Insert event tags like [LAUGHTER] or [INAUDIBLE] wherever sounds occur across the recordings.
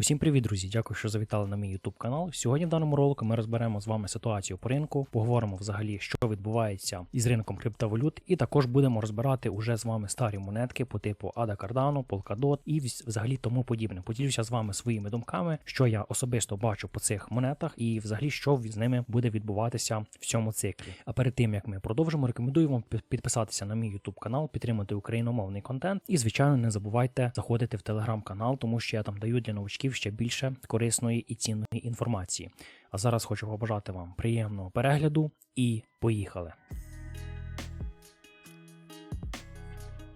Усім привіт, друзі! Дякую, що завітали на мій YouTube канал. Сьогодні в даному ролику ми розберемо з вами ситуацію по ринку, поговоримо взагалі, що відбувається із ринком криптовалют, і також будемо розбирати уже з вами старі монетки по типу Ада Cardano, Polkadot і взагалі тому подібне. Поділюся з вами своїми думками, що я особисто бачу по цих монетах, і взагалі що з ними буде відбуватися в цьому циклі. А перед тим як ми продовжимо, рекомендую вам підписатися на мій YouTube канал, підтримати україномовний контент. І звичайно, не забувайте заходити в телеграм-канал, тому що я там даю для новачків ще більше корисної і цінної інформації. А зараз хочу побажати вам приємного перегляду і поїхали.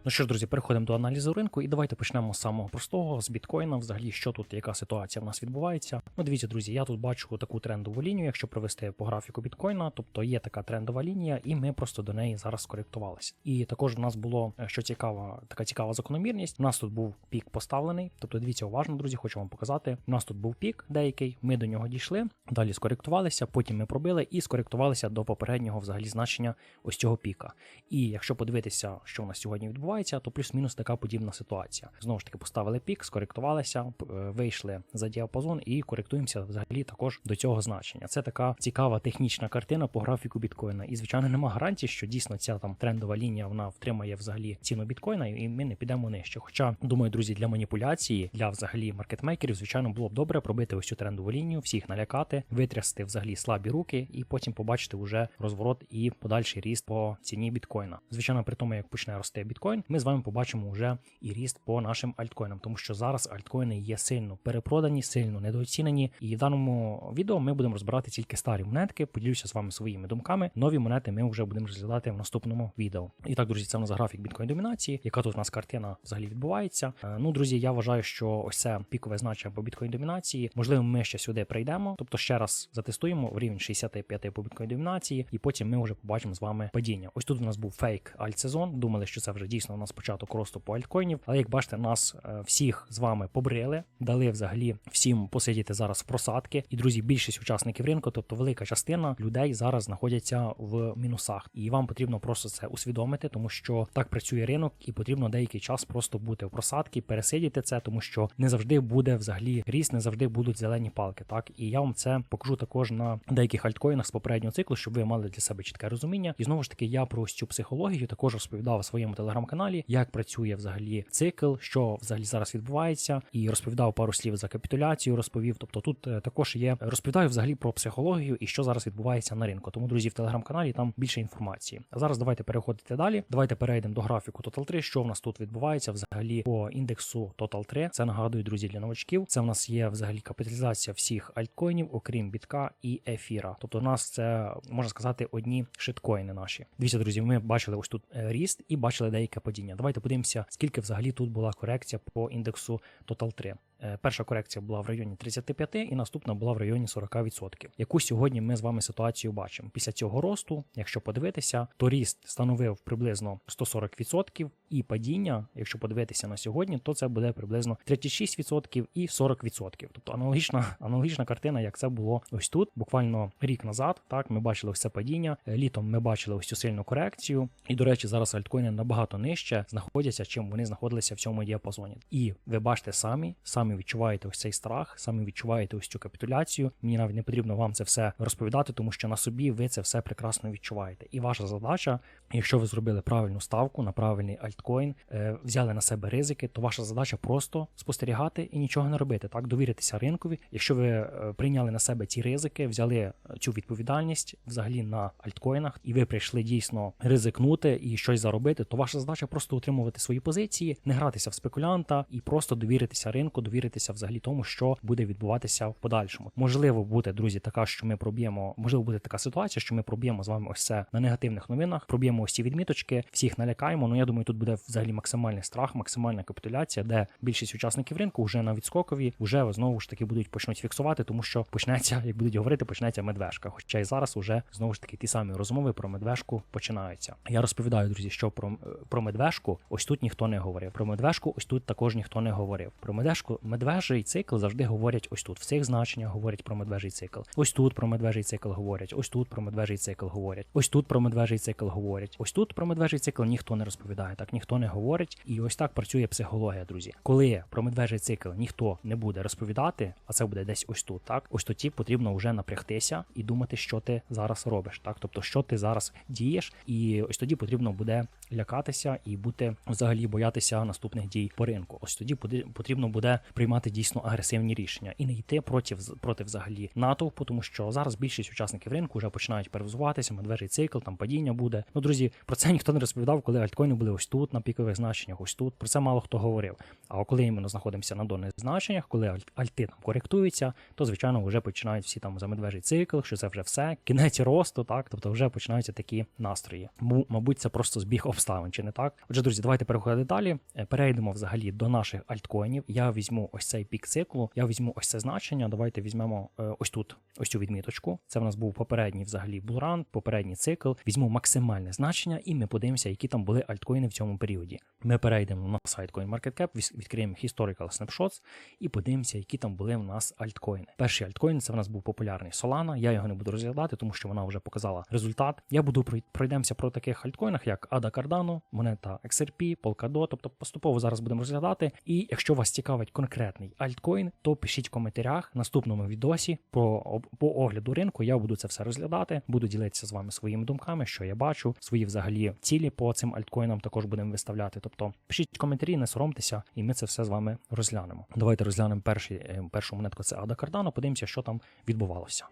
Ну що ж, друзі, переходимо до аналізу ринку, і давайте почнемо з самого простого з біткоїна. Взагалі, що тут, яка ситуація в нас відбувається. Ну, дивіться, друзі, я тут бачу таку трендову лінію, якщо провести по графіку біткоїна, тобто є така трендова лінія, і ми просто до неї зараз скоректувалися. І також в нас було е, що цікава, така цікава закономірність. У нас тут був пік поставлений. Тобто, дивіться уважно, друзі, хочу вам показати. У нас тут був пік деякий, ми до нього дійшли, далі скоректувалися, потім ми пробили і скоректувалися до попереднього взагалі значення ось цього піка. І якщо подивитися, що у нас сьогодні відбувається, то плюс-мінус така подібна ситуація. Знову ж таки, поставили пік, скоректувалися, е, вийшли за діапазон і коректуємося взагалі також до цього значення. Це така цікава технічна картина по графіку біткоїна. І звичайно, нема гарантії, що дійсно ця там трендова лінія вона втримає взагалі ціну біткоїна, і ми не підемо нижче. Хоча, думаю, друзі, для маніпуляції, для взагалі маркетмейкерів, звичайно, було б добре пробити ось цю трендову лінію, всіх налякати, витрясти взагалі слабі руки, і потім побачити вже розворот і подальший ріст по ціні біткоїна. Звичайно, при тому, як почне рости біткоін, ми з вами побачимо вже і ріст по нашим альткоїнам, тому що зараз альткоїни є сильно перепродані, сильно недооцінені. І в даному відео ми будемо розбирати тільки старі монетки. Поділюся з вами своїми думками. Нові монети ми вже будемо розглядати в наступному відео. І так, друзі, це у нас графік біткоін домінації. Яка тут у нас картина взагалі відбувається? Е, Ну, друзі, я вважаю, що ось це пікове значення по біткоін домінації. Можливо, ми ще сюди прийдемо, тобто ще раз затестуємо в рівень 65 по біткоін домінації, і потім ми вже побачимо з вами падіння. Ось тут у нас був фейк альтсезон. Думали, що це вже дійсно у нас початок росту по альткоїнів. Але як бачите, нас е, всіх з вами побрили, дали взагалі всім посидіти зараз в просадки. І друзі, більшість учасників ринку, тобто велика частина людей зараз знаходяться в мінусах, і вам потрібно просто це усвідомити, тому що так працює ринок, і потрібно деякий час просто бути в просадки, пересидіти це, тому що не завжди буде взагалі ріст, не завжди будуть зелені палки. Так і я вам це покажу також на деяких альткоїнах з попереднього циклу, щоб ви мали для себе чітке розуміння. І знову ж таки, я про цю психологію також розповідав своєму телеграм-каналі, як працює взагалі цикл, що взагалі зараз відбувається, і розповідав пару слів за капітуляцію. Розповів. Тобто тут е, також є розповідаю взагалі про психологію і що зараз відбувається на ринку. Тому друзі, в телеграм-каналі там більше інформації. А зараз давайте переходити далі. Давайте перейдемо до графіку Total 3, що в нас тут відбувається взагалі по індексу Total 3. Це нагадую, друзі, для новачків. Це в нас є взагалі капіталізація всіх альткоїнів, окрім бітка і ефіра. Тобто, у нас це можна сказати одні шиткоїни наші. Дивіться, друзі, ми бачили ось тут е, ріст і бачили деяке падіння. Давайте подивимося, скільки взагалі тут була корекція по індексу Total 3. Е, Перша корекція була в районі 35 і наступна була в районі 40%. Яку сьогодні ми з вами ситуацію бачимо. Після цього росту, якщо подивитися, то ріст становив приблизно 140% і падіння, якщо подивитися на сьогодні, то це буде приблизно 36% і 40%. Тобто аналогічна, аналогічна картина, як це було ось тут, буквально рік назад. Так, ми бачили ось це падіння. Е, Літом ми бачили ось цю сильну корекцію. І, до речі, зараз альткоїни набагато нижче знаходяться, чим вони знаходилися в цьому діапазоні. І ви бачите самі, самі відчуваєте ось цей страх, самі відчуваєте ось цю капітуляцію. Мені навіть не потрібно вам це все розповідати, тому що на собі ви це все прекрасно відчуваєте. І ваша задача, якщо ви зробили правильну ставку на правильний альткоін, е, взяли на себе ризики, то ваша задача просто спостерігати і нічого не робити. Так, довіритися ринкові. Якщо ви е, прийняли на себе ці ризики, взяли цю відповідальність взагалі на альткоїнах, і ви прийшли дійсно ризикнути і щось заробити, то ваша задача просто утримувати свої позиції, не гратися в спекулянта і просто довіритися ринку, довіритися взагалі тому, що буде відбуватися в подальшому. Можливо, буде друзі, така, що ми проб'ємо, можливо, буде така ситуація, що ми проб'ємо з вами ось це на негативних новинах, проб'ємо ось ці відміточки, всіх налякаємо. Ну я думаю, тут буде взагалі максимальний страх, максимальна капітуляція, де більшість учасників ринку вже на відскокові, вже знову ж таки будуть почнуть фіксувати, тому що почнеться, як будуть говорити, почнеться медвежка. Хоча і зараз уже знову ж таки ті самі розмови про медвежку починаються. Я розповідаю, друзі, що про, про медвежку ось тут ніхто не говорив. Про медвежку ось тут також ніхто не говорив. Про медвежку медвежий цикл завжди говорять ось тут. В цих значеннях говорять про медвежий цикл. Ось тут про медвежий цикл говорять. Ось тут про медвежий цикл говорять. Ось тут про медвежий цикл говорять. Ось тут про медвежий цикл ніхто не розповідає, так ніхто не говорить. І ось так працює психологія, друзі. Коли про медвежий цикл ніхто не буде розповідати, а це буде десь ось тут, так ось тоді потрібно вже напрягтися і думати, що ти зараз робиш, так тобто, що ти зараз дієш, і ось тоді потрібно буде лякатися і бути взагалі боятися наступних дій по ринку. Ось тоді потрібно буде приймати дійсно агресивні рішення і не йти проти проти взагалі натовпу, тому що зараз більшість учасників ринку вже починають перевзуватися, медвежий цикл, там падіння буде. Ну, друзі, про це ніхто не розповідав, коли альткоїни були ось тут на пікових значеннях, ось тут. Про це мало хто говорив. А коли іменно знаходимося на донних значеннях, коли аль- альти там коректуються, то звичайно вже починають всі там за медвежий цикл, що це вже все, кінець росту, так тобто вже починаються такі настрої. М- мабуть, це просто збіг обставин, чи не так? Отже, друзі, давайте переходити далі. Е, Перейдемо взагалі до наших альткоїнів. Я візьму ось цей пік циклу, я візьму ось це значення. Давайте візьмемо е, ось тут, ось цю відміточку. Це в нас був попередній взагалі булран, попередній цикл. Візьму максимальне значення, і ми подивимося, які там були альткоїни в цьому періоді. Ми перейдемо на сайт CoinMarketCap, відкриємо Historical Snapshots і подивимося, які там були в нас альткоїни. Перший альткоін це в нас був популярний Solana. Я його не буду розглядати, тому що вона вже показала результат. Я буду пройдемося про таких альткоїнах, як ADA Cardano, монета XRP, Polkadot, тобто поступово зараз будемо розглядати. І якщо вас цікавить конкретний альткоін, то пишіть в коментарях в наступному відосі про по огляду ринку. Я буду це все розглядати, буду ділитися з вами своїми думками, що я бачу, свої взагалі цілі по цим альткоїнам також будемо виставляти. Тобто пишіть коментарі, не соромтеся, і ми це все з вами розглянемо. Давайте розглянемо перший, е, першу монетку. Це Ада Кардано. Подивимося, що там відбувалося.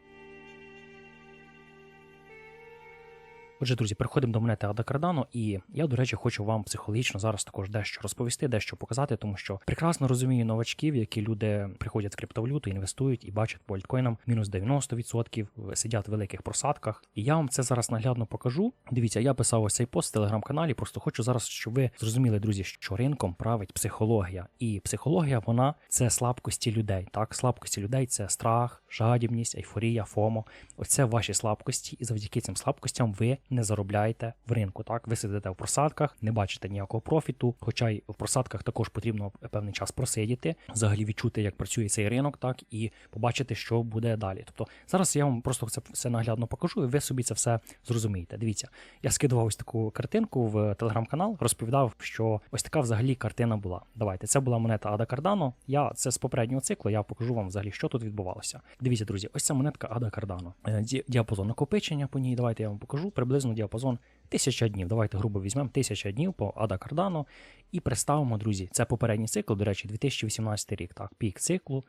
Отже, друзі, переходимо до монети Ада Cardano, і я, до речі, хочу вам психологічно зараз також дещо розповісти, дещо показати, тому що прекрасно розумію новачків, які люди приходять в криптовалюту, інвестують і бачать по альткоїнам мінус 90%, сидять в великих просадках. І я вам це зараз наглядно покажу. Дивіться, я писав ось цей пост в телеграм-каналі. Просто хочу зараз, щоб ви зрозуміли, друзі, що ринком править психологія, і психологія вона це слабкості людей. Так, слабкості людей це страх, жадібність, ейфорія, фомо. Оце ваші слабкості, і завдяки цим слабкостям ви не заробляєте в ринку. Так, ви сидите в просадках, не бачите ніякого профіту. Хоча й в просадках також потрібно певний час просидіти, взагалі відчути, як працює цей ринок, так і побачити, що буде далі. Тобто зараз я вам просто це все наглядно покажу, і ви собі це все зрозумієте. Дивіться, я скидував ось таку картинку в телеграм-канал, розповідав, що ось така взагалі картина була. Давайте, це була монета Ада Cardano. Я це з попереднього циклу. Я покажу вам взагалі, що тут відбувалося. Дивіться, друзі, ось ця монетка Ада Cardano. Е, Діапазон накопичення по ній. Давайте я вам покажу. Приблизно діапазон 1000 днів. Давайте грубо візьмемо 1000 днів по Ада Cardano і представимо, друзі. Це попередній цикл, до речі, 2018 рік. Так, пік циклу.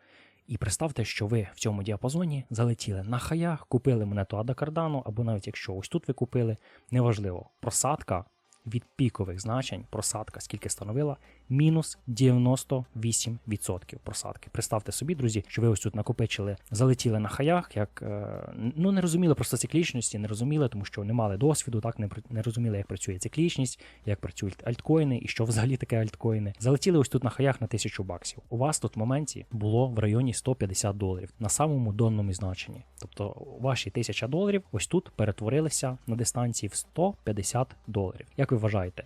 І представте, що ви в цьому діапазоні залетіли на хаях, купили монету Ада Cardano, або навіть якщо ось тут ви купили, неважливо, просадка від пікових значень, просадка скільки становила, мінус 98% просадки. Представте собі, друзі, що ви ось тут накопичили, залетіли на хаях, як е, ну не розуміли просто циклічності, не розуміли, тому що не мали досвіду, так не, не розуміли, як працює циклічність, як працюють альткоїни і що взагалі таке альткоїни. Залетіли ось тут на хаях на 1000 баксів. У вас тут в моменті було в районі 150 доларів на самому донному значенні. Тобто ваші 1000 доларів ось тут перетворилися на дистанції в 150 доларів. Як ви вважаєте?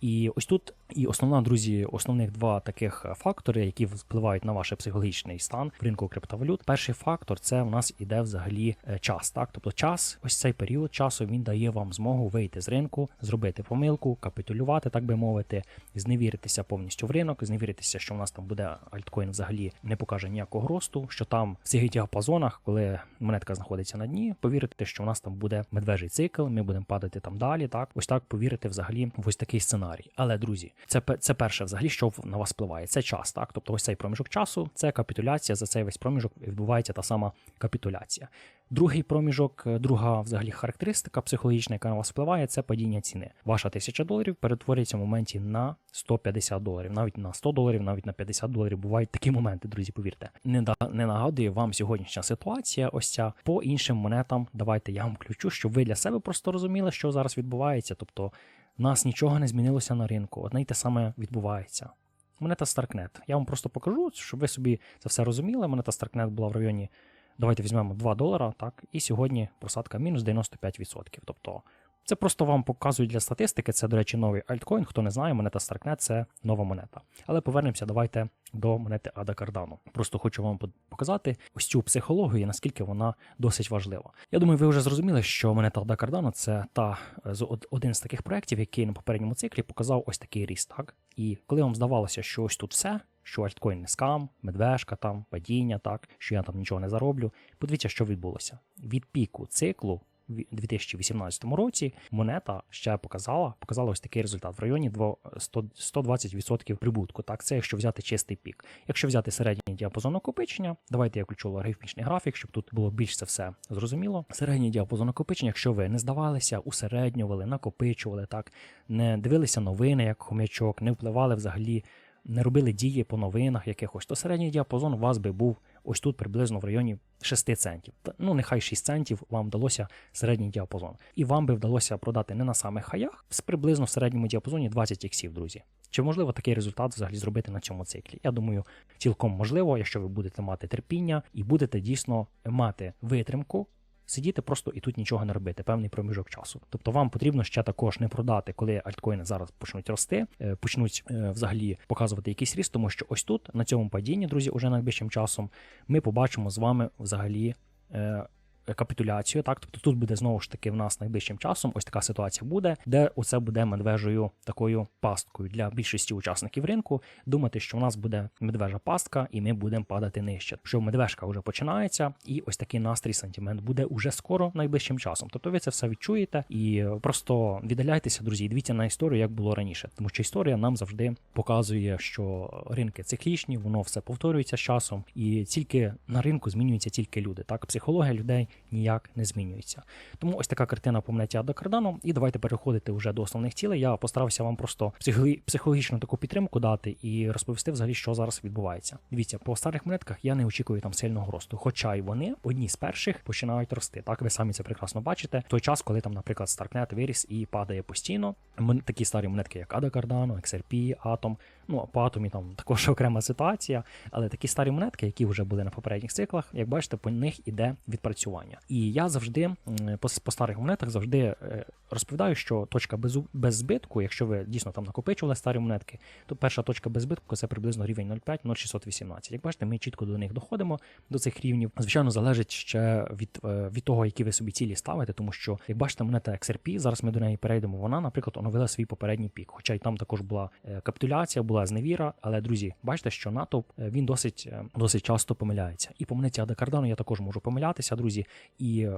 І ось тут і основна, друзі, основних два таких фактори, які впливають на ваш психологічний стан в ринку криптовалют. Перший фактор це у нас іде взагалі е, час. Так, тобто час, ось цей період часу він дає вам змогу вийти з ринку, зробити помилку, капітулювати, так би мовити, зневіритися повністю в ринок, зневіритися, що у нас там буде альткоін взагалі не покаже ніякого росту, що там в цих діапазонах, коли монетка знаходиться на дні, повірити, що у нас там буде медвежий цикл, ми будемо падати там далі. Так, ось так повірити взагалі в ось такий сценарій. Але друзі, це це перше, взагалі, що на вас впливає. Це час, так. Тобто, ось цей проміжок часу, це капітуляція. За цей весь проміжок відбувається та сама капітуляція. Другий проміжок, е, друга взагалі характеристика психологічна, яка на вас впливає, це падіння ціни. Ваша тисяча доларів перетворюється в моменті на 150 доларів, навіть на 100 доларів, навіть на 50 доларів. Бувають такі моменти, друзі. Повірте. Не да не нагадує вам сьогоднішня ситуація. Ось ця по іншим монетам. Давайте я вам включу, щоб ви для себе просто розуміли, що зараз відбувається. Тобто, в нас нічого не змінилося на ринку. Одне й те саме відбувається. Монета Starknet. Я вам просто покажу, щоб ви собі це все розуміли. Монета Starknet була в районі. Давайте візьмемо 2 долара, так, і сьогодні просадка мінус 95%. Тобто Це просто вам показують для статистики. Це, до речі, новий альткоін. Хто не знає, монета Starknet – це нова монета. Але повернемося, давайте до монети Ада Cardano. Просто хочу вам показати ось цю психологію, наскільки вона досить важлива. Я думаю, ви вже зрозуміли, що монета Ада Cardano – це та один з таких проєктів, який на попередньому циклі показав ось такий ріст. Так і коли вам здавалося, що ось тут все. Що альткоін не скам, медвежка там, падіння, так, що я там нічого не зароблю. Подивіться, що відбулося. Від піку циклу 2018 році монета ще показала, показала ось такий результат в районі 120% прибутку. Так, це якщо взяти чистий пік. Якщо взяти середній діапазон накопичення, давайте я включу логарифмічний графік, щоб тут було більш це все зрозуміло. Середній діапазон накопичення, якщо ви не здавалися, усереднювали, накопичували, так, не дивилися новини як хомячок, не впливали взагалі. Не робили дії по новинах якихось, то середній діапазон у вас би був ось тут приблизно в районі 6 центів. Ну, нехай 6 центів вам вдалося середній діапазон. І вам би вдалося продати не на самих хаях, з приблизно в середньому діапазоні 20 іксів, друзі. Чи можливо такий результат взагалі зробити на цьому циклі? Я думаю, цілком можливо, якщо ви будете мати терпіння і будете дійсно мати витримку сидіти просто і тут нічого не робити, певний проміжок часу. Тобто вам потрібно ще також не продати, коли альткоїни зараз почнуть рости, е, почнуть е, взагалі показувати якийсь ріст, тому що ось тут на цьому падінні, друзі, уже найближчим часом ми побачимо з вами взагалі е, капітуляцію. Так, тобто тут буде знову ж таки в нас найближчим часом ось така ситуація буде, де оце буде медвежою такою пасткою для більшості учасників ринку. Думати, що в нас буде медвежа пастка, і ми будемо падати нижче. Що медвежка вже починається, і ось такий настрій сантимент буде уже скоро найближчим часом. Тобто ви це все відчуєте і просто віддаляйтеся, друзі, і дивіться на історію, як було раніше, тому що історія нам завжди показує, що ринки циклічні, воно все повторюється з часом, і тільки на ринку змінюються тільки люди. Так, психологія людей ніяк не змінюється. Тому ось така картина по монеті Ада Кардану. І давайте переходити вже до основних цілей. Я постарався вам просто психологічну таку підтримку дати і розповісти взагалі, що зараз відбувається. Дивіться, по старих монетках я не очікую там сильного росту, хоча й вони одні з перших починають рости. Так, ви самі це прекрасно бачите. В той час, коли там, наприклад, Starknet виріс і падає постійно. Такі старі монетки, як Ада Cardano, XRP, Atom, Ну, по атомі там також [LAUGHS] окрема ситуація, але такі старі монетки, які вже були на попередніх циклах, як бачите, по них іде відпрацювання. І я завжди по, по старих монетах завжди е, розповідаю, що точка без без збитку, якщо ви дійсно там накопичували старі монетки, то перша точка без збитку це приблизно рівень 0,5-0,618. Як бачите, ми чітко до них доходимо, до цих рівнів. Звичайно, залежить ще від е, від того, які ви собі цілі ставите, тому що, як бачите, монета XRP, зараз ми до неї перейдемо. Вона, наприклад, оновила свій попередній пік. Хоча й там також була е, капітуляція, була зневіра. Але друзі, бачите, що натовп він досить досить часто помиляється. І по монеті Адакардану я також можу помилятися, друзі. І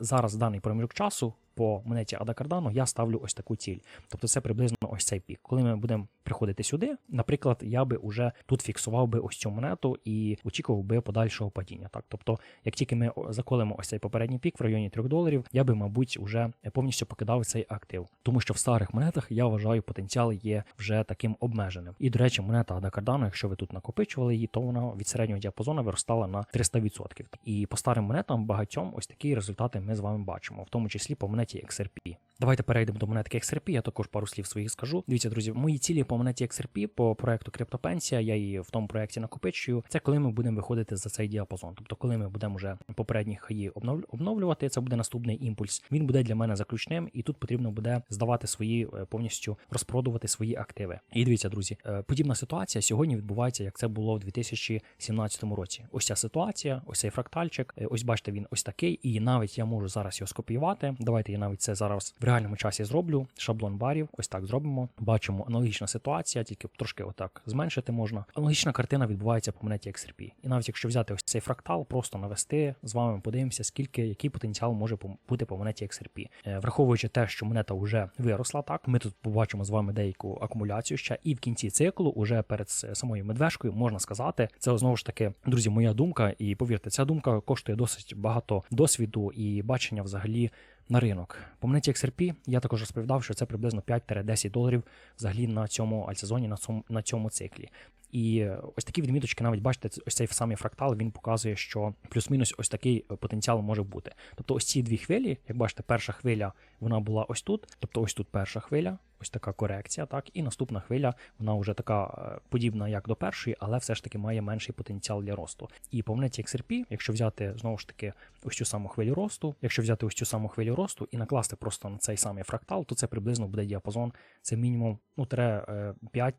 зараз даний проміжок часу по монеті Ада Cardano я ставлю ось таку ціль. Тобто це приблизно ось цей пік. Коли ми будемо приходити сюди, наприклад, я би уже тут фіксував би ось цю монету і очікував би подальшого падіння. Так, тобто, як тільки ми заколимо ось цей попередній пік в районі 3 доларів, я би, мабуть, вже повністю покидав цей актив, тому що в старих монетах я вважаю, потенціал є вже таким обмеженим. І до речі, монета Ада Cardano, якщо ви тут накопичували її, то вона від середнього діапазону виростала на 300%. І по старим монетам багатьом ось такі результати ми з вами бачимо, в тому числі по монеті монеті XRP. Давайте перейдемо до монетки XRP, я також пару слів своїх скажу. Дивіться, друзі, мої цілі по монеті XRP, по проекту Криптопенсія, я її в тому проєкті накопичую. Це коли ми будемо виходити за цей діапазон. Тобто, коли ми будемо вже попередні хаї обновлювати, це буде наступний імпульс. Він буде для мене заключним, і тут потрібно буде здавати свої е, повністю розпродувати свої активи. І дивіться, друзі, е, подібна ситуація сьогодні відбувається, як це було в 2017 році. Ось ця ситуація, ось цей фрактальчик. Е, ось бачите, він ось такий, і навіть я можу зараз його скопіювати. Давайте я навіть це зараз в реальному часі зроблю. Шаблон барів, ось так зробимо. Бачимо аналогічна ситуація, тільки трошки отак зменшити можна. Аналогічна картина відбувається по монеті XRP. І навіть якщо взяти ось цей фрактал, просто навести з вами, подивимося, скільки який потенціал може бути по монеті XRP. Е, враховуючи те, що монета вже виросла, так ми тут побачимо з вами деяку акумуляцію ще, і в кінці циклу, уже перед самою медвежкою, можна сказати, це знову ж таки, друзі, моя думка, і повірте, ця думка коштує досить багато досвіду і бачення взагалі на ринок. По монеті XRP я також розповідав, що це приблизно 5-10 доларів взагалі на цьому альтсезоні, на цьому на цьому циклі. І ось такі відміточки, навіть бачите, ось цей самий фрактал він показує, що плюс-мінус ось такий потенціал може бути. Тобто, ось ці дві хвилі, як бачите, перша хвиля вона була ось тут, тобто ось тут перша хвиля, ось така корекція, так, і наступна хвиля, вона вже така е, подібна, як до першої, але все ж таки має менший потенціал для росту. І по монеті XRP, якщо взяти знову ж таки ось цю саму хвилю росту, якщо взяти ось цю саму хвилю росту і накласти просто на цей самий фрактал, то це приблизно буде діапазон. Це мінімум ну, тире, е, 5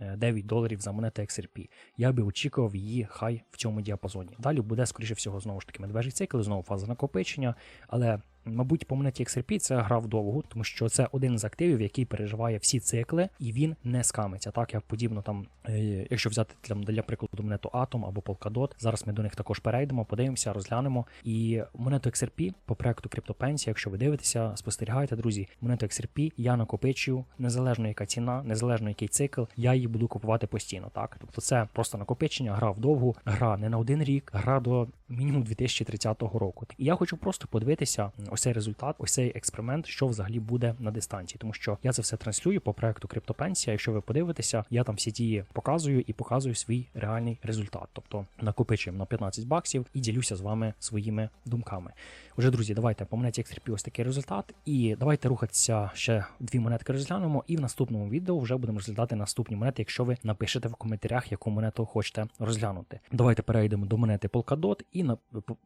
9 доларів за монету XRP. Я би очікував її хай в цьому діапазоні. Далі буде, скоріше всього, знову ж таки медвежий цикл, знову фаза накопичення. Але, мабуть, по монеті XRP це гра вдовгу, тому що це один з активів, який переживає всі цикли, і він не скамиться. Так, як подібно там, е, якщо взяти для, для прикладу монету Atom або Polkadot, зараз ми до них також перейдемо, подивимося, розглянемо. І монету XRP по проекту CryptoPensia, якщо ви дивитеся, спостерігаєте, друзі, монету XRP я накопичую, незалежно яка ціна, незалежно який цикл, я її буду купувати постійно. Так, тобто це просто накопичення, гра вдовгу, гра не на один рік, гра до мінімум 2030 року. І я хочу просто подивитися ось цей результат, ось цей експеримент, що взагалі буде на дистанції, тому що я це все транслюю по проекту Криптопенсія. Якщо ви подивитеся, я там всі дії показую і показую свій реальний результат. Тобто накопичуємо на 15 баксів і ділюся з вами своїми думками. Отже, друзі, давайте по монеті XRP ось такий результат. І давайте рухатися ще дві монетки розглянемо. І в наступному відео вже будемо розглядати наступні монети, якщо ви напишете в коментарях, яку монету хочете розглянути. Давайте перейдемо до монети Polkadot і на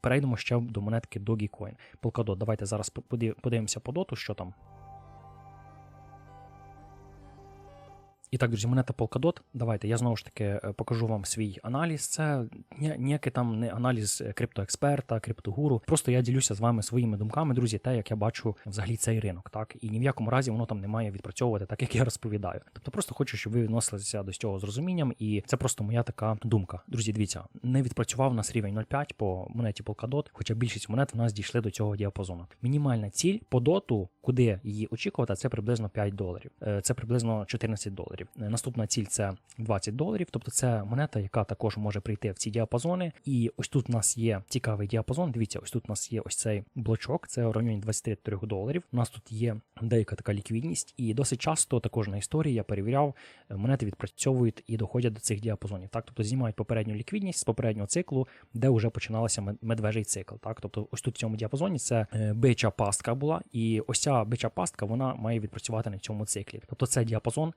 перейдемо ще до монетки Dogecoin. Polkadot, давайте зараз подив- подивимося по доту, що там. І так, друзі, монета Polkadot. Давайте я знову ж таки е, покажу вам свій аналіз. Це ні- ніякий там не аналіз е, криптоексперта, криптогуру. Просто я ділюся з вами своїми думками, друзі, те, як я бачу взагалі цей ринок. Так і ні в якому разі воно там не має відпрацьовувати, так як я розповідаю. Тобто, просто хочу, щоб ви відносилися до цього з розумінням, і це просто моя така думка. Друзі, дивіться, не відпрацював у нас рівень 0,5 по монеті Polkadot, хоча більшість монет в нас дійшли до цього діапазону. Мінімальна ціль по доту, куди її очікувати, це приблизно 5 доларів. Е, Це приблизно 14 доларів. Е, Наступна ціль це 20 доларів, тобто це монета, яка також може прийти в ці діапазони. І ось тут у нас є цікавий діапазон. Дивіться, ось тут у нас є ось цей блочок, це в районі 23 доларів. У нас тут є деяка така ліквідність, і досить часто також на історії я перевіряв, монети відпрацьовують і доходять до цих діапазонів. Так, тобто знімають попередню ліквідність з попереднього циклу, де вже починалася медвежий цикл. Так, тобто ось тут в цьому діапазоні це е, бича пастка була, і ось ця бича пастка вона має відпрацювати на цьому циклі. Тобто це діапазон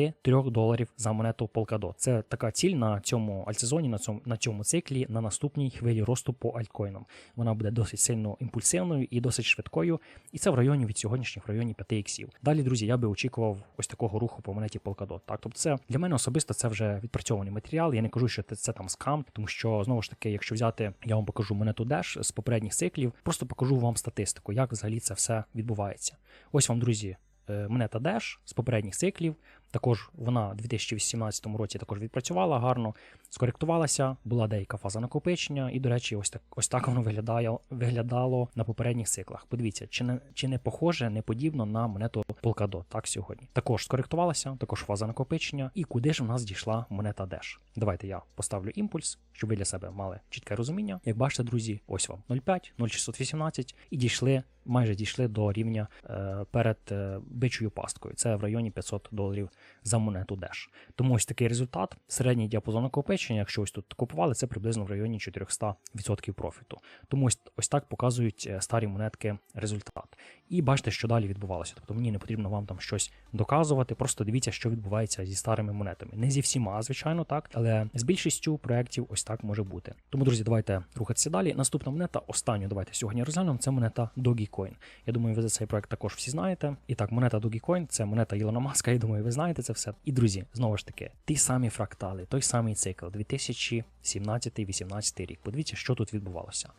23 доларів за монету Polkadot. Це така ціль на цьому альтсезоні, на цьому на цьому циклі, на наступній хвилі росту по альткоїнам. Вона буде досить сильно імпульсивною і досить швидкою. І це в районі від сьогоднішніх в районі 5 іксів. Далі, друзі, я би очікував ось такого руху по монеті Polkadot. Так, тобто це для мене особисто це вже відпрацьований матеріал. Я не кажу, що це, це там скам, тому що знову ж таки, якщо взяти, я вам покажу монету Dash з попередніх циклів, просто покажу вам статистику, як взагалі це все відбувається. Ось вам, друзі, е, монета Dash з попередніх циклів. Також вона у 2018 році також відпрацювала гарно, скоректувалася, була деяка фаза накопичення, і, до речі, ось так ось так воно виглядає, виглядало на попередніх циклах. Подивіться, чи не чи не похоже, не подібно на монету Polkadot так сьогодні. Також скоректувалася, також фаза накопичення. І куди ж в нас дійшла монета Dash? Давайте я поставлю імпульс, щоб ви для себе мали чітке розуміння. Як бачите, друзі, ось вам 0,5, 0,618 і дійшли. Майже дійшли до рівня е, перед е, бичою пасткою. Це в районі 500 доларів за монету Dash. Тому ось такий результат. Середній діапазон накопичення, якщо ось тут купували, це приблизно в районі 400% профіту. Тому ось, ось так показують е, старі монетки результат. І бачите, що далі відбувалося. Тобто мені не потрібно вам там щось доказувати. Просто дивіться, що відбувається зі старими монетами. Не зі всіма, звичайно, так, але з більшістю проєктів ось так може бути. Тому, друзі, давайте рухатися далі. Наступна монета, останню давайте сьогодні розглянемо. Це монета Dogecoin. Я думаю, ви за цей проект також всі знаєте. І так, монета Dogecoin – це монета Ілона Маска. Я думаю, ви знаєте це все. І друзі, знову ж таки, ті самі фрактали, той самий цикл 2017-18 рік. Подивіться, що тут відбувалося.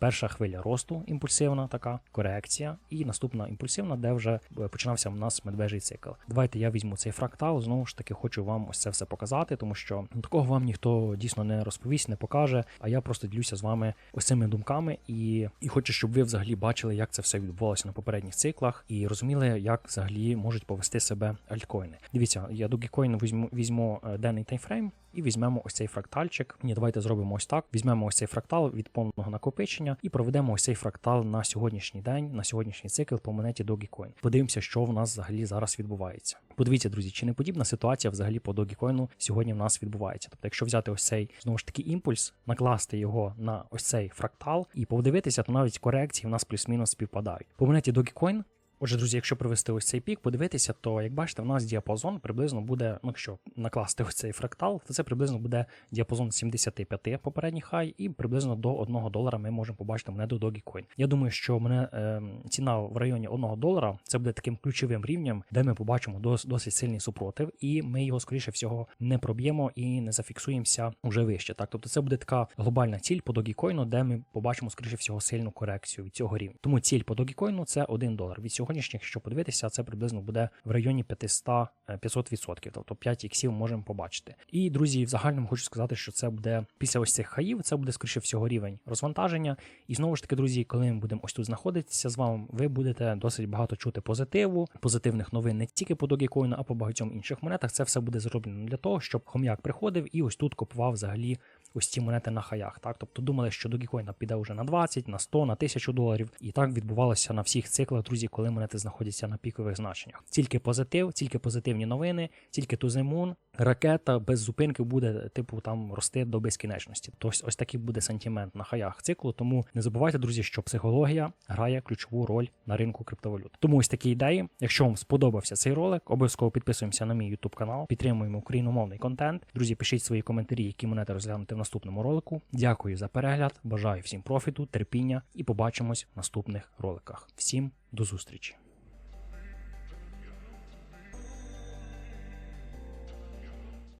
Перша хвиля росту імпульсивна, така корекція, і наступна імпульсивна, де вже е, починався у нас медвежий цикл. Давайте я візьму цей фрактал. Знову ж таки, хочу вам ось це все показати, тому що ну, такого вам ніхто дійсно не розповість, не покаже. А я просто ділюся з вами ось цими думками і, і хочу, щоб ви взагалі бачили, як це все відбувалося на попередніх циклах, і розуміли, як взагалі можуть повести себе альткоїни. Дивіться, я Dogecoin візьму візьму е, денний таймфрейм. І візьмемо ось цей фрактальчик. Ні, давайте зробимо ось так. Візьмемо ось цей фрактал від повного накопичення. і проведемо ось цей фрактал на сьогоднішній день, на сьогоднішній цикл по монеті Dogecoin. Подивимося, що в нас взагалі зараз відбувається. Подивіться, друзі, чи не подібна ситуація взагалі по Dogecoin сьогодні в нас відбувається. Тобто, якщо взяти ось цей знову ж таки імпульс, накласти його на ось цей фрактал і подивитися, то навіть корекції в нас плюс-мінус співпадають. По монеті Dogecoin Отже, друзі, якщо привести ось цей пік, подивитися, то як бачите, в нас діапазон приблизно буде, ну якщо накласти ось цей фрактал, то це приблизно буде діапазон 75 попередній хай, і приблизно до 1 долара ми можемо побачити монету Dogecoin. Я думаю, що мене е, ціна в районі 1 долара це буде таким ключовим рівнем, де ми побачимо дос, досить сильний супротив, і ми його скоріше всього не проб'ємо і не зафіксуємося вже вище. Так, тобто це буде така глобальна ціль по Dogecoin, де ми побачимо скоріше всього сильну корекцію від цього рівня. Тому ціль по Dogecoin це 1 долар. Від сьогоднішніх, якщо подивитися, це приблизно буде в районі 500 е, 500%, тобто 5 іксів можемо побачити. І друзі, в загальному хочу сказати, що це буде після ось цих хаїв, це буде скоріше всього рівень розвантаження. І знову ж таки, друзі, коли ми будемо ось тут знаходитися з вами, ви будете досить багато чути позитиву, позитивних новин не тільки по Dogecoin, а по багатьом інших монетах. Це все буде зроблено для того, щоб хом'як приходив і ось тут купував взагалі ось ці монети на хаях. Так, тобто думали, що Dogecoin піде вже на 20, на 100, на 1000 доларів. І так відбувалося на всіх циклах, друзі, коли монети знаходяться на пікових значеннях. Тільки позитив, тільки позитивні новини, тільки тузимун, ракета без зупинки буде, типу, там рости до безкінечності. Тобто ось такий буде сантимент на хаях циклу. Тому не забувайте, друзі, що психологія грає ключову роль на ринку криптовалют. Тому ось такі ідеї. Якщо вам сподобався цей ролик, обов'язково підписуємося на мій YouTube канал, підтримуємо україномовний контент. Друзі, пишіть свої коментарі, які монети розглянути наступному ролику. Дякую за перегляд. Бажаю всім профіту, терпіння і побачимось в наступних роликах. Всім до зустрічі!